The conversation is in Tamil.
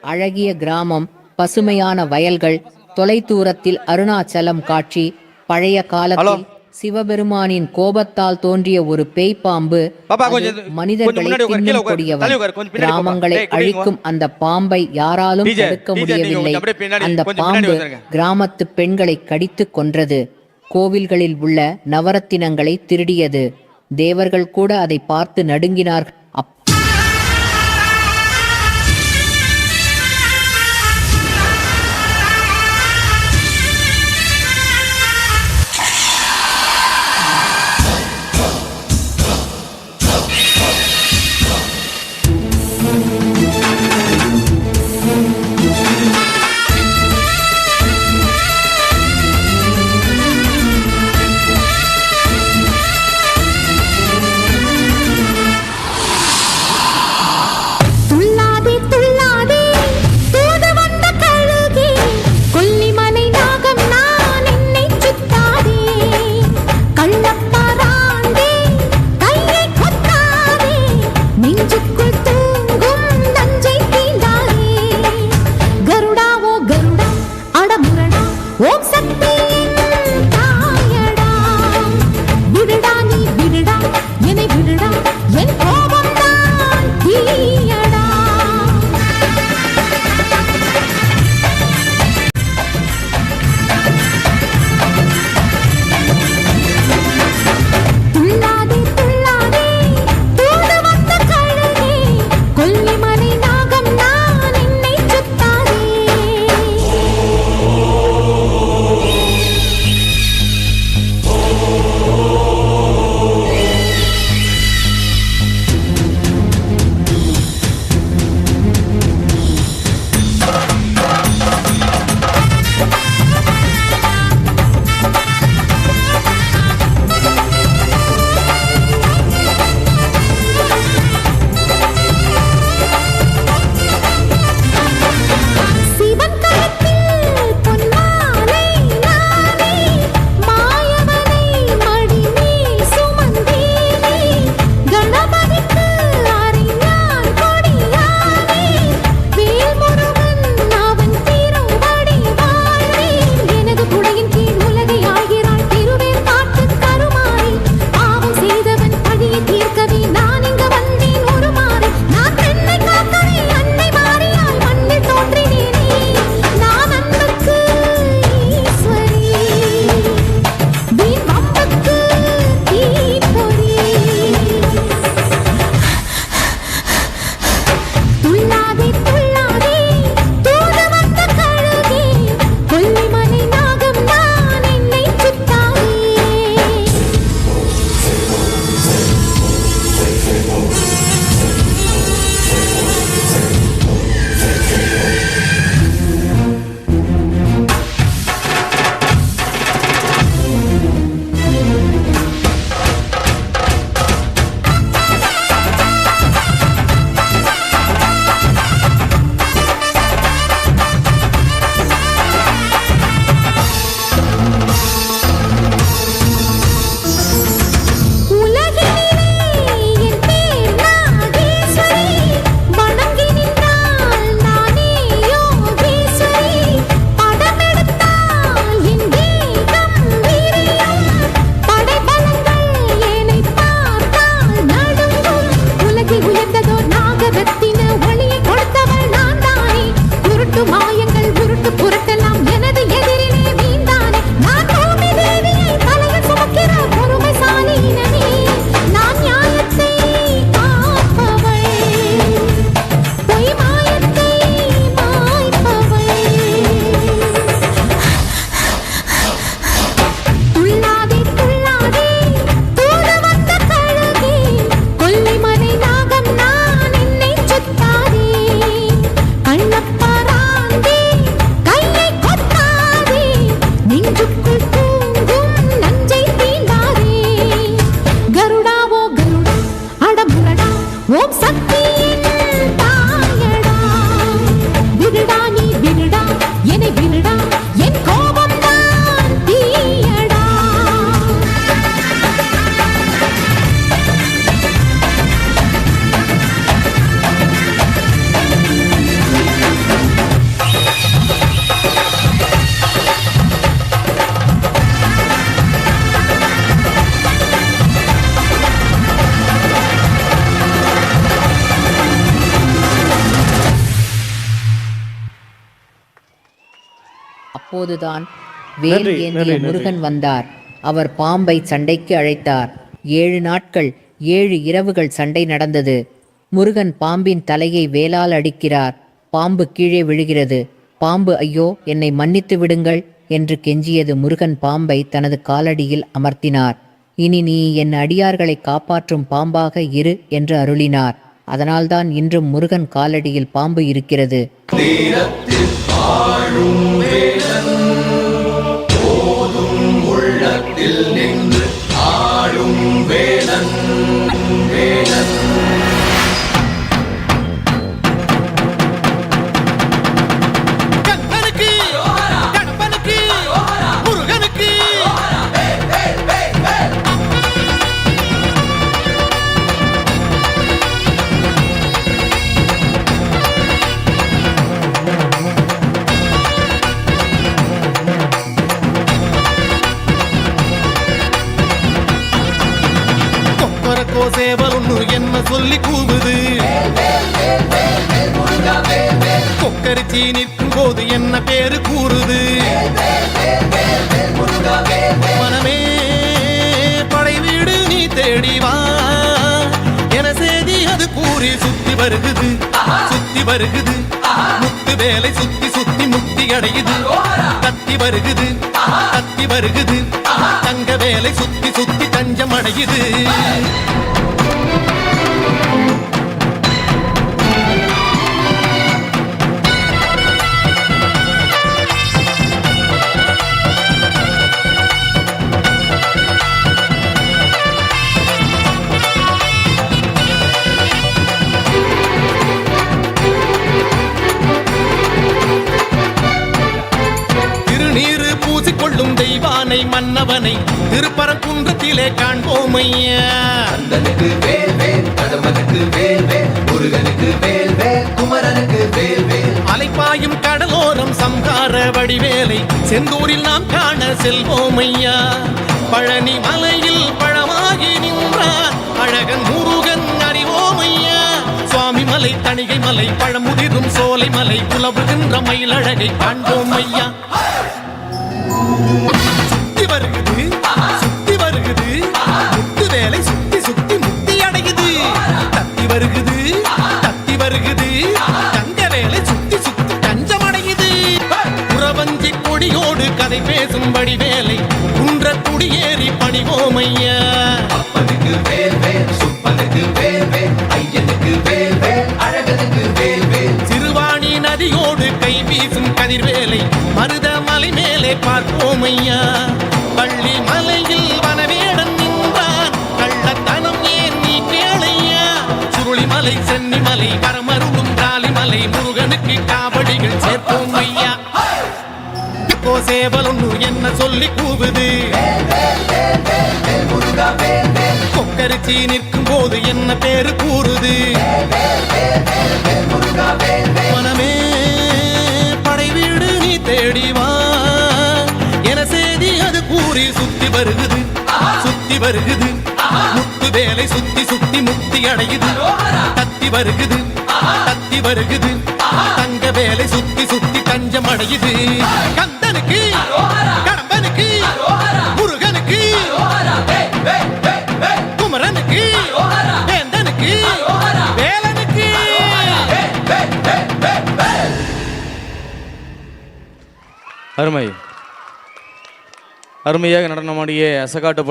அழகிய கிராமம் பசுமையான வயல்கள் தொலைதூரத்தில் அருணாச்சலம் காட்சி பழைய காலத்தில் சிவபெருமானின் கோபத்தால் தோன்றிய ஒரு பேய் மனிதர்களை கிராமங்களை அழிக்கும் அந்த பாம்பை யாராலும் தடுக்க முடியவில்லை. அந்த பாம்பு கிராமத்து பெண்களை கடித்து கொன்றது. கோவில்களில் உள்ள நவரத்தினங்களை திருடியது. தேவர்கள் கூட அதை பார்த்து நடுங்கினார்கள். அப்போதுதான் வேல் ஏந்திய. முருகன் வந்தார். அவர் பாம்பை சண்டைக்கு அழைத்தார். ஏழு நாட்கள் ஏழு இரவுகள் சண்டை நடந்தது. முருகன் பாம்பின் தலையை வேலால் அடிக்கிறார். பாம்பு கீழே விழுகிறது. பாம்பு ஐயோ என்னை மன்னித்து விடுங்கள் என்று கெஞ்சியது முருகன் பாம்பை தனது காலடியில் அமர்த்தினார். இனி நீ என் அடியார்களை காப்பாற்றும் பாம்பாக இரு என்று அருளினார். அதனால்தான் இன்றும் முருகன் காலடியில் பாம்பு இருக்கிறது. கண்ணனுக்கு என்ன சொல்லி கூவுது? கொக்கரிச்சி நிற்கும் போது என்ன பேரு கூறுது? மனமே படை வீடு நீ தேடிவா என செய்தி அது கூறி சுத்தி வருகுது. சுத்தி வருகுது. முத்து வேலை சுத்தி சுத்தி முத்தி அடையுது. கத்தி வருகுது. கத்தி வருகுது. தங்க வேலை சுத்தி சுத்தி தஞ்சம் அடையுது. பூசிக்கொள்ளும் தெய்வானை மன்னவனை திருப்பரங்குன்றத்திலே காண்போம் ஐயா கந்தனுக்கு வேல் வேல் கடம்பனுக்கு வேல் வேல் முருகனுக்கு வேல் வேல் குமரனுக்கு வேல் வேல். அலைப்பாயும் கடலோரம் சம்ஹார வடிவேலை செந்தூரில் நாம் காண செல்வோம் ஐயா பழனி மலையில் பழமாகி நின்றார் அழகன் முருகன் அறிவோம் ஐயா சுவாமி மலை தணிகை மலை பழமுதிரும் சோலை மலை புலவுகின்ற மயிலழகை காண்போம் ஐயா சுத்தி வருகுது சுத்தி வருகுது. முத்து வேலை சுத்தி சுத்தி முக்தி அடையுது. தத்தி வருகுது தத்தி வருகுது. தங்க வேலை சுத்தி சுத்தி தஞ்சம் அடையுது புறவஞ்சி கொடியோடு கதை பேசும்படி வேலை முருகனுக்கு காவடிகள் சேர்ப்போம் ஐயா. இப்போ சேவல் ஒன்று என்ன சொல்லி கூவுது? கொக்கரிச்சி நிற்கும் போது என்ன பேரு கூறுது? மனமே படைவீடு நீ தேடிவா என செய்தி அது கூறி சுத்தி வருகுது சுத்தி வருகுது. வேலை சுத்தி சுத்தி முக்தி அடையுது. தத்தி வருகுது. தத்தி வருகுது. தங்க வேலை சுத்தி சுத்தி தஞ்சம் அடையுது. கந்தனுக்கு கடம்பனுக்கு முருகனுக்கு குமரனுக்கு வேந்தனுக்கு வேலனுக்கு. அருமை. அருமையாக நடனமாடிய அசகாட்டப்பட்ட